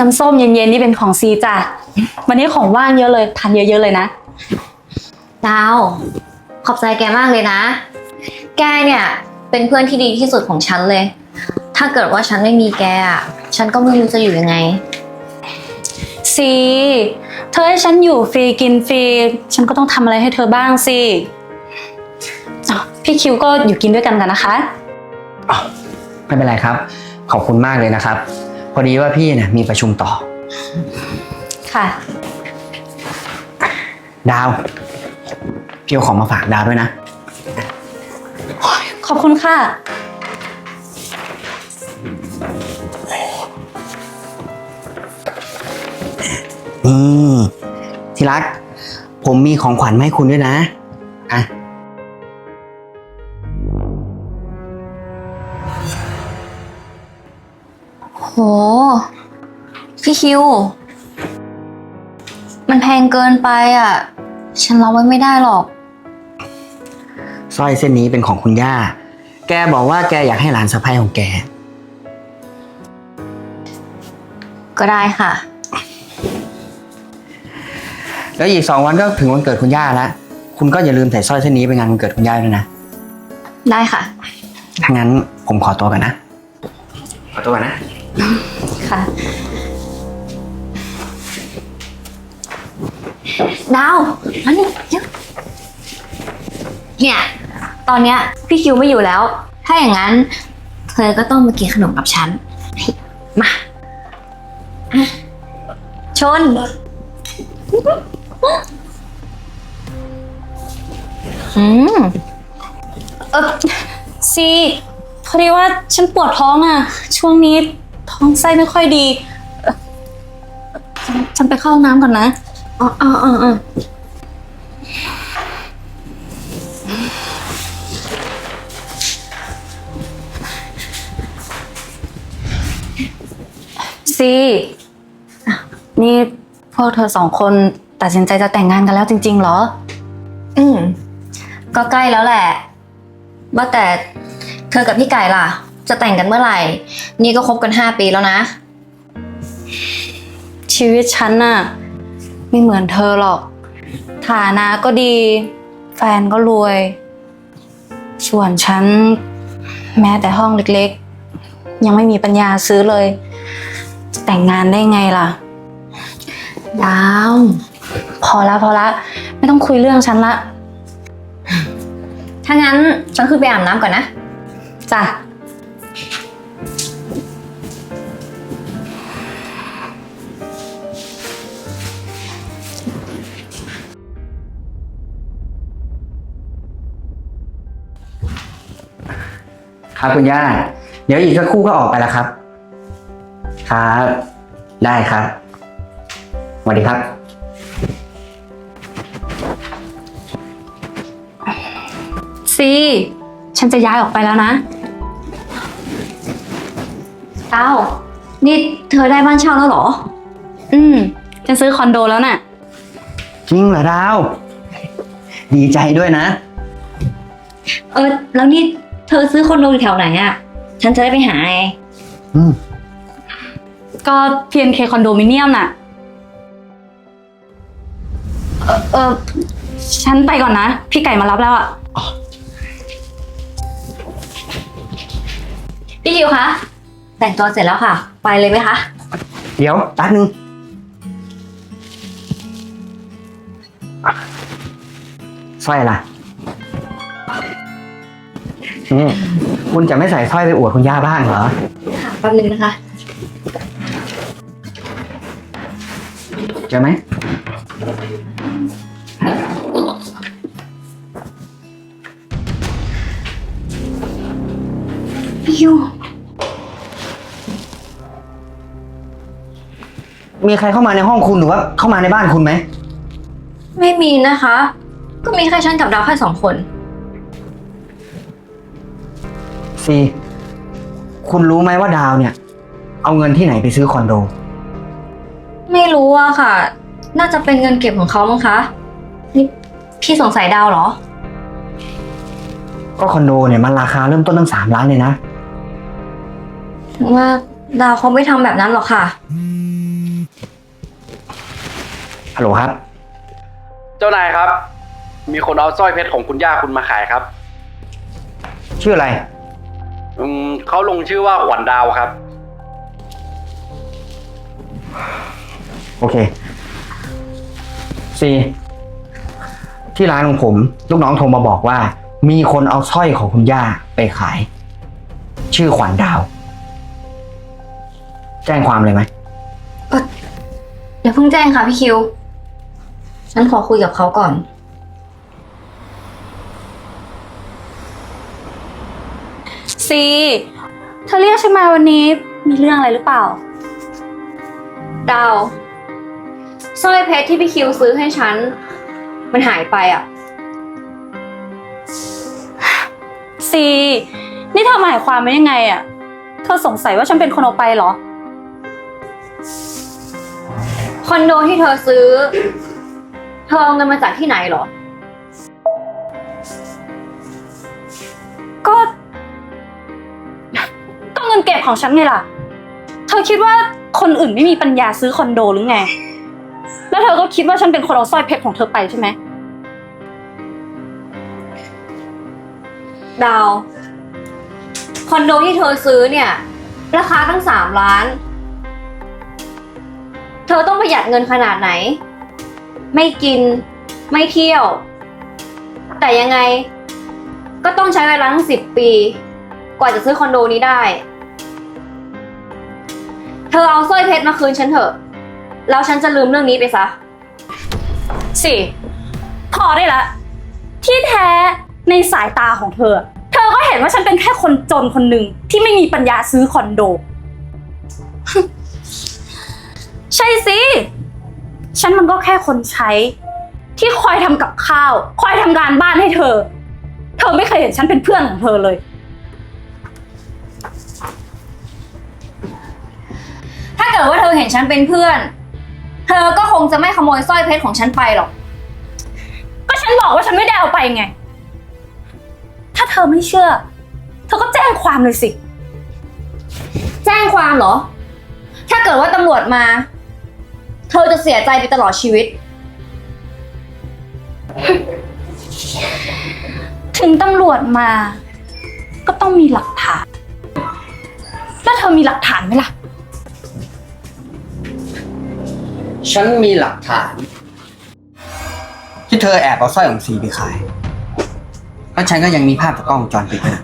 น้ำส้มเย็นๆนี่เป็นของซีจ้ะ วันนี้ของว่างเยอะเลยทานเยอะๆเลยนะ ดาว ขอบใจแกมากเลยนะ แกเนี่ยเป็นเพื่อนที่ดีที่สุดของฉันเลย ถ้าเกิดว่าฉันไม่มีแกอะฉันก็ไม่รู้จะอยู่ยังไง ซีเธอให้ฉันอยู่ฟรีกินฟรีฉันก็ต้องทำอะไรให้เธอบ้างสิอ๋อพี่คิวก็อยู่กินด้วยกันกันนะคะอ๋อไม่เป็นไรครับ ขอบคุณมากเลยนะครับ พอดีว่าพี่เนี่ยมีประชุมต่อ ค่ะ ดาว พี่เอาของมาฝากดาวด้วยนะ ขอบคุณค่ะอืมที่รัก ผมมีของขวัญมาให้คุณด้วยนะ อะ โห พี่คิว มันแพงเกินไปอะ ฉันรับไว้ไม่ได้หรอก สร้อยเส้นนี้เป็นของคุณย่า แกบอกว่าแกอยากให้หลานสะใภ้ของแก ก็ได้ค่ะ แล้วอีกสองวันก็ถึงวันเกิดคุณย่าแล้ว คุณก็อย่าลืมใส่สร้อยเส้นนี้ไปงานวันเกิดคุณย่าด้วยนะ ได้ค่ะ ถ้างั้นผมขอตัวกันนะ ขอตัวก่อนนะ ค่ะ ดาวมานี่เร็วเนี่ย ตอนเนี้ยพี่คิวไม่อยู่แล้ว ถ้าอย่างนั้น เธอก็ต้องมากินขนมกับฉัน มาอะชน อืม เออซีพอดีว่าฉันปวดท้องอะ ช่วงนี้ ท้องไส้ไม่ค่อยดีเอ่อฉันฉันไปเข้าห้องน้ำก่อนนะอ๋ออ๋ออ๋ออ๋อซีอะนี่พวกเธอสองคนตัดสินใจจะแต่งงานกันแล้วจริง ๆ เหรอ อืมก็ใกล้แล้วแหละ ว่าแต่เธอกับพี่ไก่ล่ะ จะแต่งกันเมื่อไหร่ นี่ก็คบกันห้าปีแล้วนะ ชีวิตฉันน่ะไม่เหมือนเธอหรอก ฐานะก็ดี แฟนก็รวย ส่วนฉัน แม้แต่ห้องเล็กๆ ยังไม่มีปัญญาซื้อเลย จะแต่งงานได้ไงล่ะ ดาว พอละพอละ ไม่ต้องคุยเรื่องฉันละ ถ้างั้นฉันคือไปอาบน้ำก่อนนะ จ้ะ ครับคุณย่า เดี๋ยวอีกสักครู่ก็ออกไปแล้วครับ ครับ ได้ครับสวัสดีครับ ซีฉันจะย้ายออกไปแล้วนะเต้า นี่เธอได้บ้านเช่าแล้วเหรอ อืม ฉันซื้อคอนโดแล้วน่ะ จริงเหรอดาว ดีใจด้วยนะ เออ แล้วนี่ เธอซื้อคอนโดอยู่แถวไหนอะฉันจะได้ไปหาไงอืมก็ PNK คอนโดมิเนียมน่ะ เออเออฉันไปก่อนนะ พี่ไก่มารับแล้วอะพี่คิวคะแต่งตัวเสร็จแล้วค่ะ ไปเลยไหมคะ เดี๋ยวแป๊บนึงสร้อยอะไร นี่คุณจะไม่ใส่สร้อยไปอวดคุณย่าบ้างเหรอ ค่ะแป๊บนึงนะคะ เจอไหมพี่คิว มีใครเข้ามาในห้องคุณหรือว่าเข้ามาในบ้านคุณไหม ไม่มีนะคะ ก็มีแค่ฉันกับดาวแค่สองคน ซีคุณรู้ไหมว่าดาวเนี่ย เอาเงินที่ไหนไปซื้อคอนโด ไม่รู้อะค่ะ น่าจะเป็นเงินเก็บของเขามั้งคะนี่พี่สงสัยดาวเหรอ ก็คอนโดเนี่ยมันราคาเริ่มต้นตั้งสามล้านเลยนะ ถึงว่าดาวเขาไม่ทำแบบนั้นหรอกค่ะอฮัลโหลครับ เจ้านายครับ มีคนเอาสร้อยเพชรของคุณย่าคุณมาขายครับ ชื่ออะไร อืมเขาลงชื่อว่าขวัญดาวครับ โอเคซีที่ร้านของผมลูกน้องโทรมาบอกว่า มีคนเอาสร้อยของคุณย่าไปขาย ชื่อขวัญดาว แจ้งความเลยไหมเดี๋ยวเพิ่งแจ้งค่ะพี่คิว ฉันขอคุยกับเขาก่อน ซีเธอเรียกฉันมาวันนี้มีเรื่องอะไรหรือเปล่า ดาวสร้อยเพชรที่พี่คิวซื้อให้ฉัน มันหายไปอะ ซี นี่เธอหมายความว่ายังไงอะเธอสงสัยว่าฉันเป็นคนเอาไปเหรอ คอนโดที่เธอซื้อ เธอเอาเงินมาจากที่ไหนเหรอ ก็ก็ เงินเก็บของฉันไงล่ะ เธอคิดว่าคนอื่นไม่มีปัญญาซื้อคอนโดหรือไง แล้วเธอก็คิดว่าฉันเป็นคนเอาสร้อยเพชรของเธอไปใช่ไหม ดาว คอนโดที่เธอซื้อเนี่ย ราคาตั้งสามล้าน เธอต้องประหยัดเงินขนาดไหน ไม่กิน ไม่เที่ยว แต่ยังไง ก็ต้องใช้เวลาทั้งสิบปี กว่าจะซื้อคอนโดนี้ได้ เธอเอาสร้อยเพชรมาคืนฉันเถอะ แล้วฉันจะลืมเรื่องนี้ไปซะสิพอได้ละ ที่แท้ในสายตาของเธอ เธอก็เห็นว่าฉันเป็นแค่คนจนคนหนึ่งที่ไม่มีปัญญาซื้อคอนโด ใช่สิ ฉันมันก็แค่คนใช้ ที่คอยทำกับข้าว คอยทำงานบ้านให้เธอ เธอไม่เคยเห็นฉันเป็นเพื่อนของเธอเลย กิดว่าเธอเห็นฉันเป็นเพื่อน เธอก็คงจะไม่ขโมยสร้อยเพชรของฉันไปหรอก ก็ฉันบอกว่าฉันไม่ได้เอาไปไง ถ้าเธอไม่เชื่อ เธอก็แจ้งความเลยสิ แจ้งความเหรอ ถ้าเกิดว่าตำรวจมา เธอจะเสียใจไปตลอดชีวิต ถึงตำรวจมา ก็ต้องมีหลักฐาน แล้วเธอมีหลักฐานไหมล่ะ ฉันมีหลักฐาน ที่เธอแอบเอาสร้อยของซีไปขายแล้วฉันก็ยังมีภาพจากกล้องวงจรปิดด้วยนะ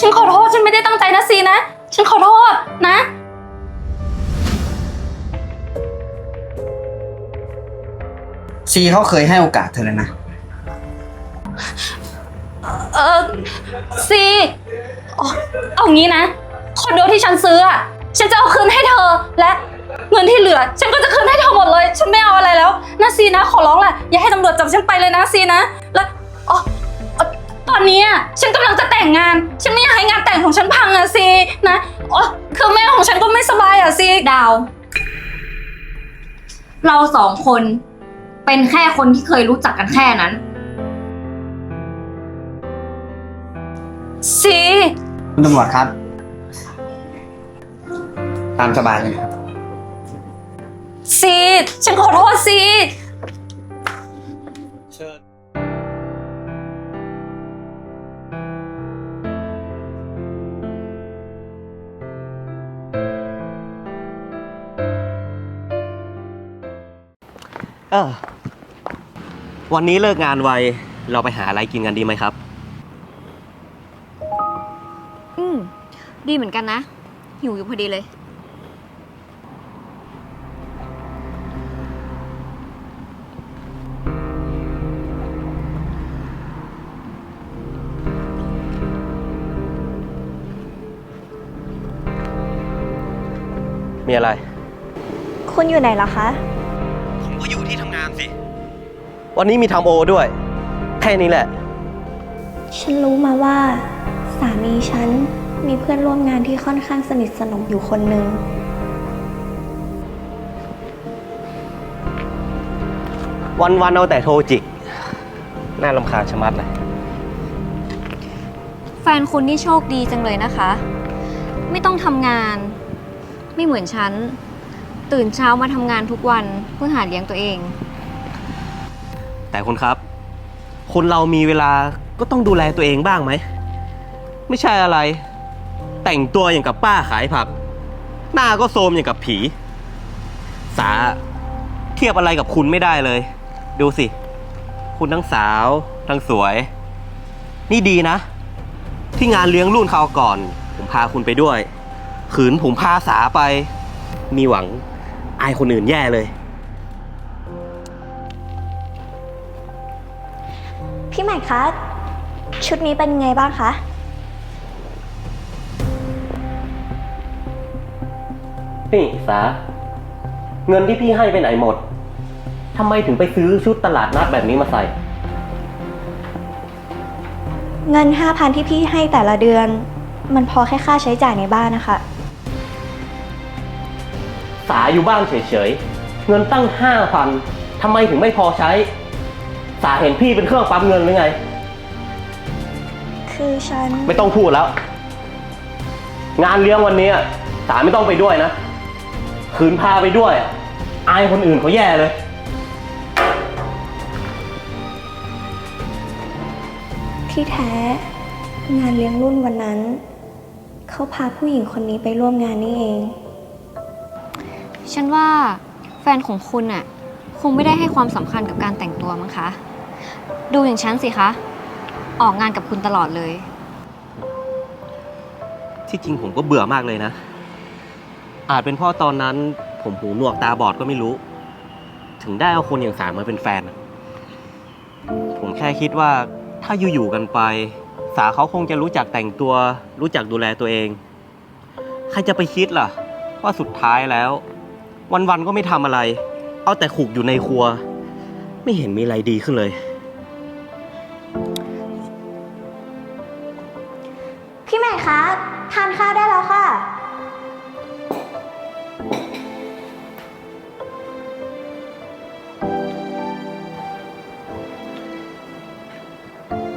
ฉันขอโทษ ฉันไม่ได้ตั้งใจนะซีนะ ฉันขอโทษนะ ซีเขาเคยให้โอกาสเธอแล้วนะ เออซีอ๋อเอางี้นะ คอนโดที่ฉันซื้ออะฉันจะเอาคืนให้เธอ และเงินที่เหลือ ฉันก็จะคืนให้เธอหมดเลย ฉันไม่เอาอะไรแล้วนะซีนะ ขอร้องแหละ อย่าให้ตำรวจจับฉันไปเลยนะซีนะ และอ๋อเอ่อ ตอนนี้อะฉันกำลังจะแต่งงาน ฉันไม่อยากให้งานแต่งของฉันพังอะซีนะอ๋อคือแม่ของฉันก็ไม่สบายอะซีดาว เราสองคน เป็นแค่คนที่เคยรู้จักกันแค่นั้น ซี คุณตำรวจครับ ตามสบายเลยครับ ซี ฉันขอโทษซี ออ วันนี้เลิกงานไว เราไปหาอะไรกินกันดีไหมครับ อืม ดีเหมือนกันนะ หิวอยู่พอดีเลย มีอะไร คุณอยู่ไหนเหรอคะ ผมก็อยู่ที่ทำงานสิ วันนี้มีทำโอด้วย แค่นี้แหละ ฉันรู้มาว่า สามีฉันมีเพื่อนร่วมงานที่ค่อนข้างสนิทสนมอยู่คนหนึ่งวันวันๆเอาแต่โทรจิก น่าลำคาญชะมัดเลย แฟนคุณนี่โชคดีจังเลยนะคะ ไม่ต้องทำงาน ไม่เหมือนฉัน ตื่นเช้ามาทำงานทุกวันเพื่อหาเลี้ยงตัวเอง แต่คุณครับ คนเรามีเวลาก็ต้องดูแลตัวเองบ้างไหม ไม่ใช่อะไร แต่งตัวอย่างกับป้าขายผัก หน้าก็โทรมอย่างกับผี สาเทียบอะไรกับคุณไม่ได้เลย ดูสิ คุณทั้งสาวทั้งสวย นี่ดีนะ ที่งานเลี้ยงรุ่นคราวก่อน ผมพาคุณไปด้วย ขืนผมพาสาไป มีหวังอายคนอื่นแย่เลย พี่ใหม่คะ ชุดนี้เป็นไงบ้างคะ นี่สา เงินที่พี่ให้ไปไหนหมด ทำไมถึงไปซื้อชุดตลาดนัดแบบนี้มาใส่ เงิน5,000ที่พี่ให้แต่ละเดือน มันพอแค่ค่าใช้จ่ายในบ้านนะคะ สาอยู่บ้านเฉยๆ เงินตั้งห้าพันทำไมถึงไม่พอใช้สาเห็นพี่เป็นเครื่องปั๊มเงินหรือไง คือฉัน ไม่ต้องพูดแล้ว งานเลี้ยงวันนี้อะสาไม่ต้องไปด้วยนะคืนพาไปด้วย อายคนอื่นเขาแย่เลย ที่แท้ งานเลี้ยงรุ่นวันนั้น เขาพาผู้หญิงคนนี้ไปร่วมงานนี่เอง ฉันว่าแฟนของคุณน่ะ คงไม่ได้ให้ความสำคัญกับการแต่งตัวมั้งคะ ดูอย่างฉันสิคะ ออกงานกับคุณตลอดเลย ที่จริงผมก็เบื่อมากเลยนะ อาจเป็นเพราะตอนนั้น ผมหูหนวกตาบอดก็ไม่รู้ ถึงได้เอาคนอย่างสามมาเป็นแฟน ผมแค่คิดว่าถ้าอยู่ๆกันไป สาเขาคงจะรู้จักแต่งตัว รู้จักดูแลตัวเอง ใครจะไปคิดล่ะ ว่าสุดท้ายแล้ว วันๆก็ไม่ทำอะไร เอาแต่ขุกอยู่ในครัว ไม่เห็นมีอะไรดีขึ้นเลย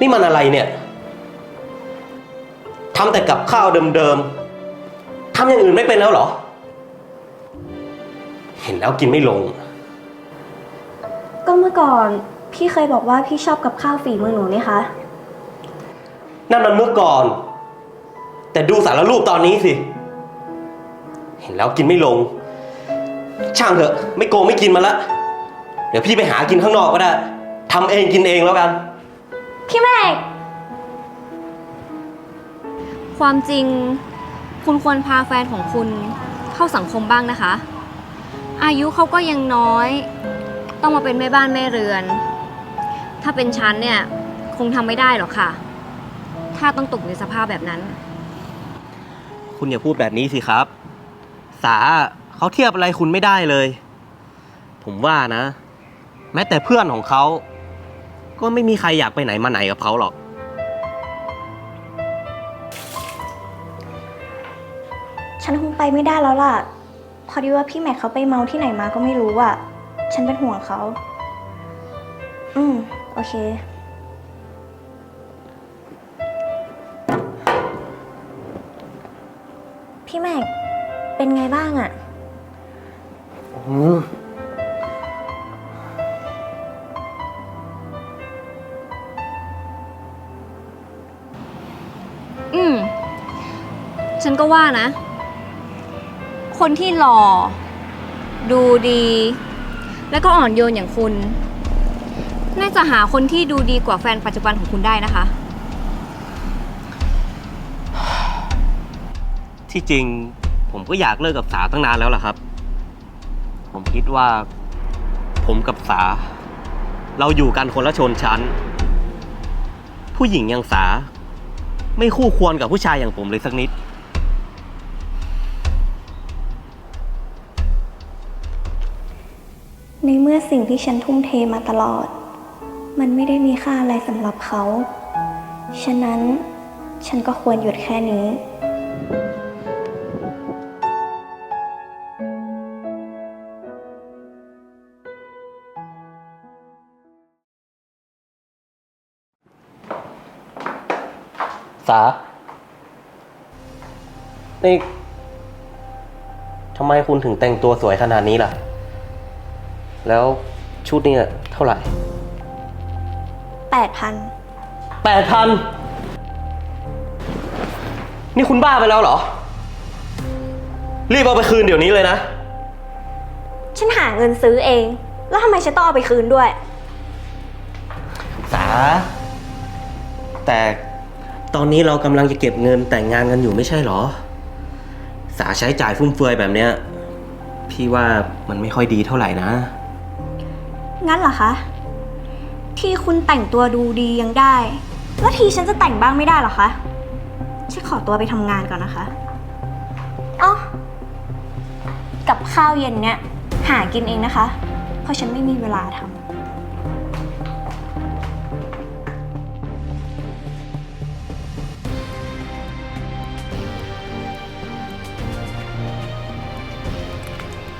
นี่มันอะไรเนี่ยทำแต่กับข้าวเดิมๆทำอย่างอื่นไม่เป็นแล้วเหรอ เห็นแล้วกินไม่ลง ก็เมื่อก่อนพี่เคยบอกว่าพี่ชอบกับข้าวฝีมือหนูนี่คะ นั่นมันเมื่อก่อน แต่ดูสารรูปตอนนี้สิ เห็นแล้วกินไม่ลง ช่างเถอะ ไม่โกงไม่กินมาละ เดี๋ยวพี่ไปหากินข้างนอกก็ได้ทำเองกินเองแล้วกัน พี่แม่ความจริงคุณควรพาแฟนของคุณเข้าสังคมบ้างนะคะ อายุเขาก็ยังน้อย ต้องมาเป็นแม่บ้านแม่เรือน ถ้าเป็นฉันเนี่ยคงทำไม่ได้หรอกค่ะ ถ้าต้องตกในสภาพแบบนั้น คุณอย่าพูดแบบนี้สิครับ สาเขาเทียบอะไรคุณไม่ได้เลย ผมว่านะ แม้แต่เพื่อนของเขา ก็ไม่มีใครอยากไปไหนมาไหนกับเขาหรอก ฉันคงไปไม่ได้แล้วล่ะ พอดีว่าพี่แม็กเขาไปเมาที่ไหนมาก็ไม่รู้อะฉันเป็นห่วงเขา อืม โอเค พี่แม็ก เป็นไงบ้างอะ อืม ฉันก็ว่านะ คนที่หล่อ ดูดี แล้วก็อ่อนโยนอย่างคุณ น่าจะหาคนที่ดูดีกว่าแฟนปัจจุบันของคุณได้นะคะ ที่จริงผมก็อยากเลิกกับสาตั้งนานแล้วล่ะครับ ผมคิดว่า ผมกับสา เราอยู่กันคนละชนชั้น ผู้หญิงอย่างสา ไม่คู่ควรกับผู้ชายอย่างผมเลยสักนิด ในเมื่อสิ่งที่ฉันทุ่มเทมาตลอด มันไม่ได้มีค่าอะไรสำหรับเขา ฉะนั้นฉันก็ควรหยุดแค่นี้ สา นี่ ทำไมคุณถึงแต่งตัวสวยขนาดนี้ล่ะ แล้วชุดเนี่ยเท่าไหร่8,000แปดพันนี่คุณบ้าไปแล้วเหรอ รีบเอาไปคืนเดี๋ยวนี้เลยนะ ฉันหาเงินซื้อเอง แล้วทำไมฉันต้องเอาไปคืนด้วย สา แต่ตอนนี้เรากำลังจะเก็บเงินแต่งงานกันอยู่ไม่ใช่เหรอ สาใช้จ่ายฟุ่มเฟือยแบบเนี้ย พี่ว่ามันไม่ค่อยดีเท่าไหร่นะ งั้นเหรอคะ ที่คุณแต่งตัวดูดียังได้ แล้วทีฉันจะแต่งบ้างไม่ได้เหรอคะ ฉันขอตัวไปทำงานก่อนนะคะอ๋อกับข้าวเย็นเนี่ยหากินเองนะคะ เพราะฉันไม่มีเวลาทำ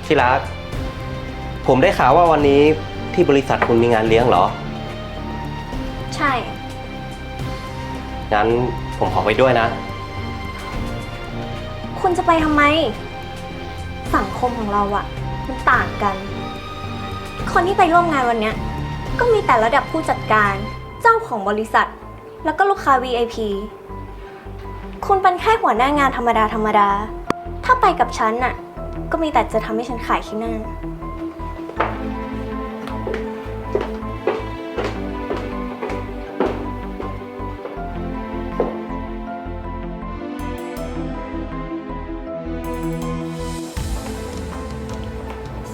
ที่รัก ผมได้ข่าวว่าวันนี้ ที่บริษัทคุณมีงานเลี้ยงเหรอ ใช่ งั้นผมขอไปด้วยนะ คุณจะไปทำไม สังคมของเราอะมันต่างกัน คนที่ไปร่วมงานวันเนี้ย ก็มีแต่ระดับผู้จัดการ เจ้าของบริษัท แล้วก็ลูกค้า VIP คุณเป็นแค่หัวหน้างานธรรมดาธรรมดา ถ้าไปกับฉันน่ะ ก็มีแต่จะทำให้ฉันขายขี้หน้า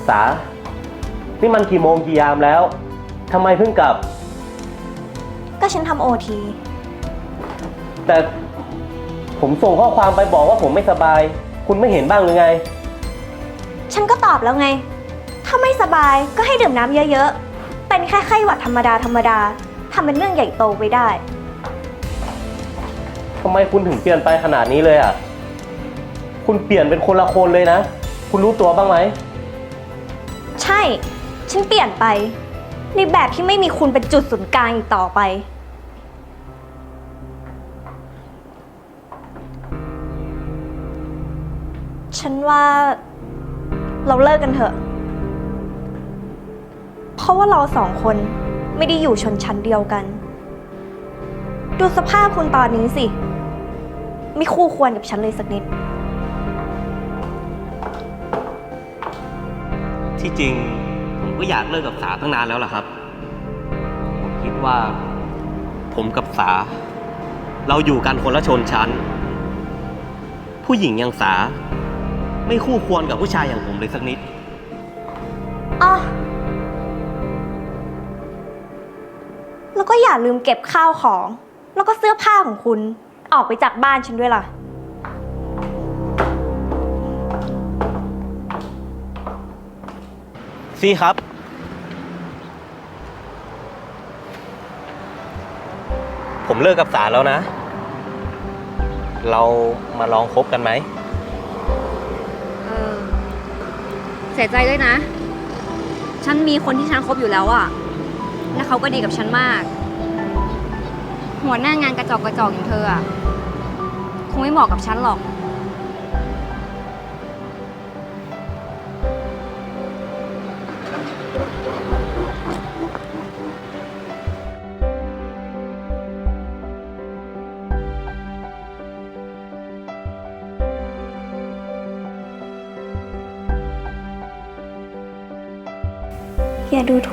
สา นี่มันกี่โมงกี่ยามแล้ว ทำไมเพิ่งกลับ ก็ฉันทำโอที แต่ผมส่งข้อความไปบอกว่าผมไม่สบาย คุณไม่เห็นบ้างหรือไง ฉันก็ตอบแล้วไง ถ้าไม่สบายก็ให้ดื่มน้ำเยอะๆ เป็นแค่ไข้หวัดธรรมดาธรรมดาทำเป็นเรื่องใหญ่โตไปได้ ทำไมคุณถึงเปลี่ยนไปขนาดนี้เลยอะ คุณเปลี่ยนเป็นคนละคนเลยนะ คุณรู้ตัวบ้างไหมใช่ ฉันเปลี่ยนไป ในแบบที่ไม่มีคุณเป็นจุดศูนย์กลางอีกต่อไป ฉันว่าเราเลิกกันเถอะ เพราะว่าเราสองคนไม่ได้อยู่ชนชั้นเดียวกัน ดูสภาพคุณตอนนี้สิ ไม่คู่ควรกับฉันเลยสักนิด ที่จริง ผมก็อยากเลิกกับสาตั้งนานแล้วล่ะครับ ผมคิดว่า ผมกับสา เราอยู่กันคนละชนชั้น ผู้หญิงอย่างสา ไม่คู่ควรกับผู้ชายอย่างผมเลยสักนิด อ๋อ แล้วก็อย่าลืมเก็บข้าวของ แล้วก็เสื้อผ้าของคุณ ออกไปจากบ้านฉันด้วยล่ะ ซี่ครับ ผมเลิกกับสาแล้วนะ เรามาลองคบกันไหม เออเสียใจด้วยนะ ฉันมีคนที่ฉันคบอยู่แล้วอะและเขาก็ดีกับฉันมาก หัวหน้างานกระจอกกระจอกอย่างเธออะคงไม่เหมาะกับฉันหรอก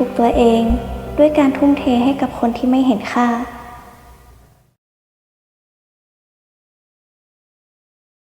ดูถูกตัวเอง ด้วยการทุ่มเทให้กับคนที่ไม่เห็นค่า